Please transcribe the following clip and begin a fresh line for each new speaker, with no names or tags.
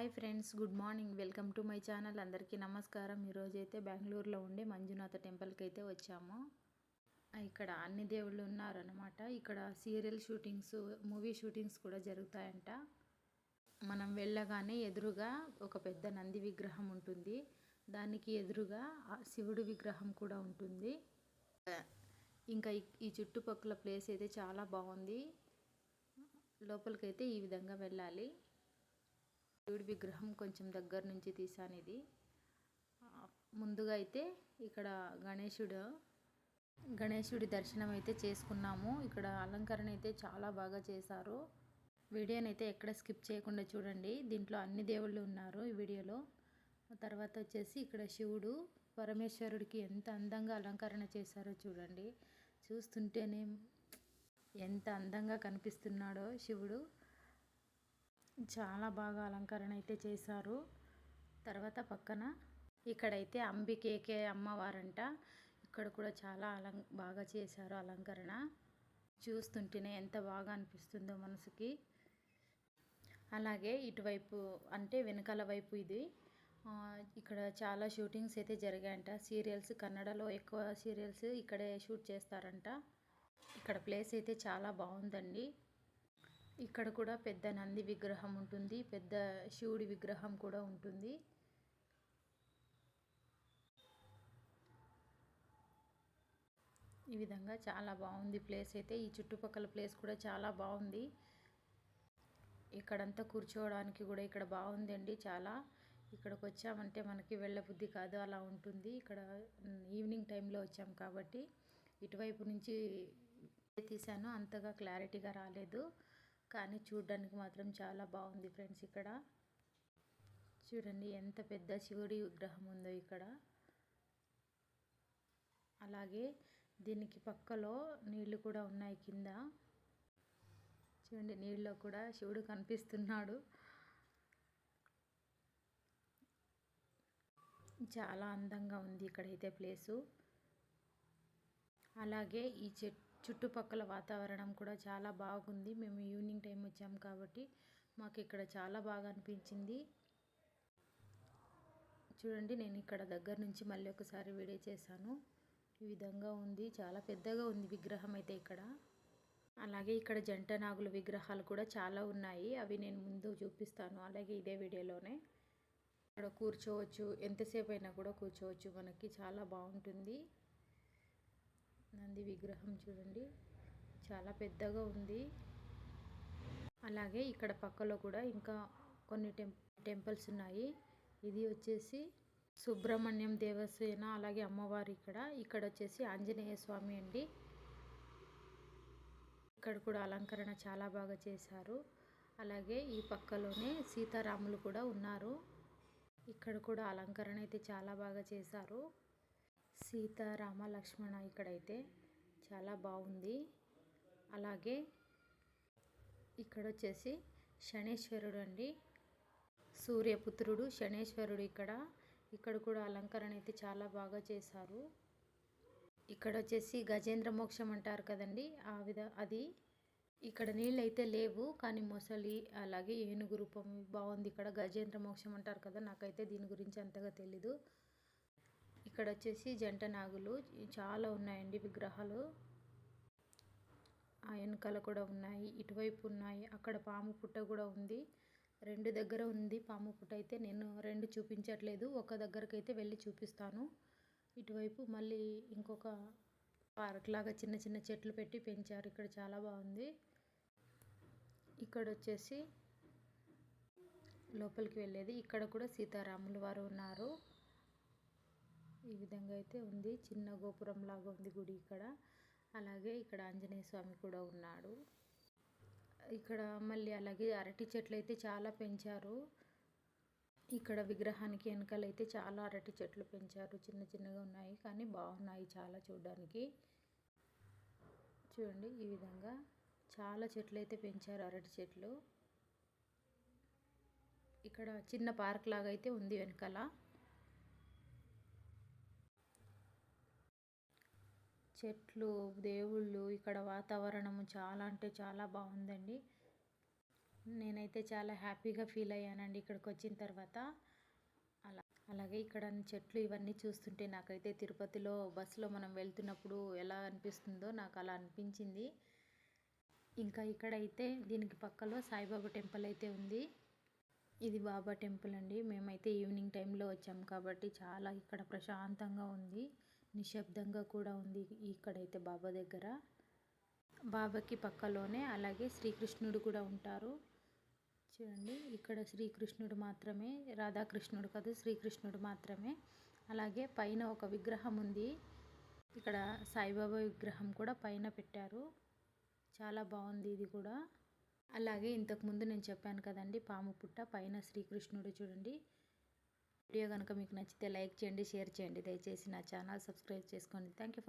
Hi friends good morning. Welcome to my channel. అందరికీ నమస్కారం. ఈరోజు అయితే బెంగళూరులో ఉండే మంజునాథ టెంపుల్కి అయితే వచ్చాము. ఇక్కడ అన్ని దేవుళ్ళు ఉన్నారనమాట ఇక్కడ సీరియల్ షూటింగ్స్ మూవీ షూటింగ్స్ కూడా జరుగుతాయంట. మనం వెళ్ళగానే ఎదురుగా ఒక పెద్ద నంది విగ్రహం ఉంటుంది. దానికి ఎదురుగా శివుడి విగ్రహం కూడా ఉంటుంది. ఇంకా ఈ చుట్టుపక్కల ప్లేస్ అయితే చాలా బాగుంది. లోపలికైతే ఈ విధంగా వెళ్ళాలి. శివుడి విగ్రహం కొంచెం దగ్గర నుంచి తీసాను ఇది. ముందుగా అయితే ఇక్కడ గణేశుడు గణేశుడి దర్శనం అయితే చేసుకున్నాము. ఇక్కడ అలంకరణ అయితే చాలా బాగా చేశారు. వీడియోనైతే ఎక్కడ స్కిప్ చేయకుండా చూడండి. దీంట్లో అన్ని దేవుళ్ళు ఉన్నారు ఈ వీడియోలో. తర్వాత వచ్చేసి ఇక్కడ శివుడు పరమేశ్వరుడికి ఎంత అందంగా అలంకరణ చేశారో చూడండి. చూస్తుంటేనే ఎంత అందంగా కనిపిస్తున్నాడో శివుడు. చాలా బాగా అలంకరణ అయితే చేశారు. తర్వాత పక్కన ఇక్కడైతే అంబికేకే అమ్మవారంట. ఇక్కడ కూడా చాలా అలం బాగా చేశారు అలంకరణ. చూస్తుంటేనే ఎంత బాగా అనిపిస్తుందో మనసుకి. అలాగే ఇటువైపు అంటే వెనకాల వైపు ఇది. ఇక్కడ చాలా షూటింగ్స్ అయితే జరిగాయంట. సీరియల్స్ కన్నడలో ఎక్కువ సీరియల్స్ ఇక్కడే షూట్ చేస్తారంట. ఇక్కడ ప్లేస్ అయితే చాలా బాగుందండి. ఇక్కడ కూడా పెద్ద నంది విగ్రహం ఉంటుంది పెద్ద శివుడి విగ్రహం కూడా ఉంటుంది. ఈ విధంగా చాలా బాగుంది ప్లేస్ అయితే. ఈ చుట్టుపక్కల ప్లేస్ కూడా చాలా బాగుంది. ఇక్కడంతా కూర్చోవడానికి కూడా ఇక్కడ బాగుందండి చాలా. ఇక్కడికి వచ్చామంటే మనకి వెళ్ళబుద్ధి కాదు అలా ఉంటుంది. ఇక్కడ ఈవినింగ్ టైంలో వచ్చాం కాబట్టి ఇటువైపు నుంచి తీశాను అంతగా క్లారిటీగా రాలేదు. కానీ చూడడానికి మాత్రం చాలా బాగుంది ఫ్రెండ్స్ ఇక్కడ. చూడండి ఎంత పెద్ద శివుడి విగ్రహం ఉందో ఇక్కడ. అలాగే దీనికి పక్కలో నీళ్ళు కూడా ఉన్నాయి కింద. చూడండి నీళ్ళలో కూడా శివుడు కనిపిస్తున్నాడు. చాలా అందంగా ఉంది ఇక్కడైతే ప్లేసు. అలాగే ఈ చెట్టు చుట్టుపక్కల వాతావరణం కూడా చాలా బాగుంది. మేము ఈవినింగ్ టైం వచ్చాము కాబట్టి మాకు ఇక్కడ చాలా బాగా అనిపించింది. చూడండి నేను ఇక్కడ దగ్గర నుంచి మళ్ళీ ఒకసారి వీడియో చేశాను. ఈ విధంగా ఉంది. చాలా పెద్దగా ఉంది విగ్రహం అయితే ఇక్కడ. అలాగే ఇక్కడ జంట నాగుల విగ్రహాలు కూడా చాలా ఉన్నాయి. అవి నేను ముందు చూపిస్తాను. అలాగే ఇదే వీడియోలోనే. ఇక్కడ కూర్చోవచ్చు. ఎంతసేపు అయినా కూడా కూర్చోవచ్చు. మనకి చాలా బాగుంటుంది. నంది విగ్రహం చూడండి. చాలా పెద్దగా ఉంది. అలాగే ఇక్కడ పక్కలో కూడా ఇంకా కొన్ని టెం టెంపుల్స్ ఉన్నాయి. ఇది వచ్చేసి సుబ్రహ్మణ్యం దేవసేన అలాగే అమ్మవారు ఇక్కడ. ఇక్కడ వచ్చేసి ఆంజనేయ స్వామి అండి. ఇక్కడ కూడా అలంకరణ చాలా బాగా చేశారు. అలాగే ఈ పక్కలోనే సీతారాములు కూడా ఉన్నారు. ఇక్కడ కూడా అలంకరణ అయితే చాలా బాగా చేశారు. సీతారామ లక్ష్మణ ఇక్కడైతే చాలా బాగుంది. అలాగే ఇక్కడ వచ్చేసి శనేశ్వరుడు అండి సూర్యపుత్రుడు శనేశ్వరుడు ఇక్కడ. ఇక్కడ కూడా అలంకరణ అయితే చాలా బాగా చేశారు. ఇక్కడ వచ్చేసి గజేంద్ర మోక్షం అంటారు కదండి ఆ విధ అది. ఇక్కడ నీళ్ళు అయితే లేవు కానీ మొసలి అలాగే ఏనుగు రూపం బాగుంది ఇక్కడ. గజేంద్ర మోక్షం అంటారు కదా నాకైతే దీని గురించి అంతగా తెలీదు. ఇక్కడ వచ్చేసి జంట నాగులు. చాలా ఉన్నాయండి విగ్రహాలు. ఆ వెనకాల కూడా ఉన్నాయి ఇటువైపు ఉన్నాయి. అక్కడ పాము పుట్ట కూడా ఉంది. రెండు దగ్గర ఉంది పాము పుట్ట అయితే. నేను రెండు చూపించట్లేదు. ఒక దగ్గరకు అయితే వెళ్ళి చూపిస్తాను. ఇటువైపు మళ్ళీ ఇంకొక పార్క్ లాగా చిన్న చిన్న చెట్లు పెట్టి పెంచారు. ఇక్కడ చాలా బాగుంది. ఇక్కడ వచ్చేసి లోపలికి వెళ్ళేది. ఇక్కడ కూడా సీతారాములు వారు ఉన్నారు. ఈ విధంగా అయితే ఉంది. చిన్న గోపురం లాగా ఉంది గుడి ఇక్కడ. అలాగే ఇక్కడ ఆంజనేయ స్వామి కూడా ఉన్నాడు. ఇక్కడ మళ్ళీ అలాగే అరటి చెట్లు అయితే చాలా పెంచారు. ఇక్కడ విగ్రహానికి వెనకాలైతే చాలా అరటి చెట్లు పెంచారు. చిన్న చిన్నగా ఉన్నాయి కానీ బాగున్నాయి చాలా చూడడానికి. చూడండి ఈ విధంగా చాలా చెట్లు అయితే పెంచారు అరటి చెట్లు. ఇక్కడ చిన్న పార్క్ లాగా అయితే ఉంది వెనకాల. చెట్లు దేవుళ్ళు ఇక్కడ వాతావరణము చాలా అంటే చాలా బాగుందండి. నేనైతే చాలా హ్యాపీగా ఫీల్ అయ్యానండి ఇక్కడికి వచ్చిన తర్వాత. అలా అలాగే ఇక్కడ చెట్లు ఇవన్నీ చూస్తుంటే నాకైతే తిరుపతిలో బస్సులో మనం వెళ్తున్నప్పుడు ఎలా అనిపిస్తుందో నాకు అలా అనిపించింది. ఇంకా ఇక్కడైతే దీనికి పక్కలో సాయిబాబా టెంపుల్ అయితే ఉంది. ఇది బాబా టెంపుల్ అండి. మేమైతే ఈవినింగ్ టైంలో వచ్చాం కాబట్టి చాలా ఇక్కడ ప్రశాంతంగా ఉంది. నిశ్శబ్దంగా కూడా ఉంది ఇక్కడైతే బాబా దగ్గర. బాబాకి పక్కలోనే అలాగే శ్రీకృష్ణుడు కూడా ఉంటారు. చూడండి ఇక్కడ శ్రీకృష్ణుడు మాత్రమే రాధాకృష్ణుడు కాదు శ్రీకృష్ణుడు మాత్రమే. అలాగే పైన ఒక విగ్రహం ఉంది. ఇక్కడ సాయిబాబా విగ్రహం కూడా పైన పెట్టారు. చాలా బాగుంది ఇది కూడా. అలాగే ఇంతకుముందు నేను చెప్పాను కదండి పాము పుట్ట పైన శ్రీకృష్ణుడు చూడండి. వీడియో కనుక మీకు నచ్చితే లైక్ చేయండి షేర్ చేయండి. దయచేసి నా ఛానల్ సబ్స్క్రైబ్ చేసుకోండి. Thank you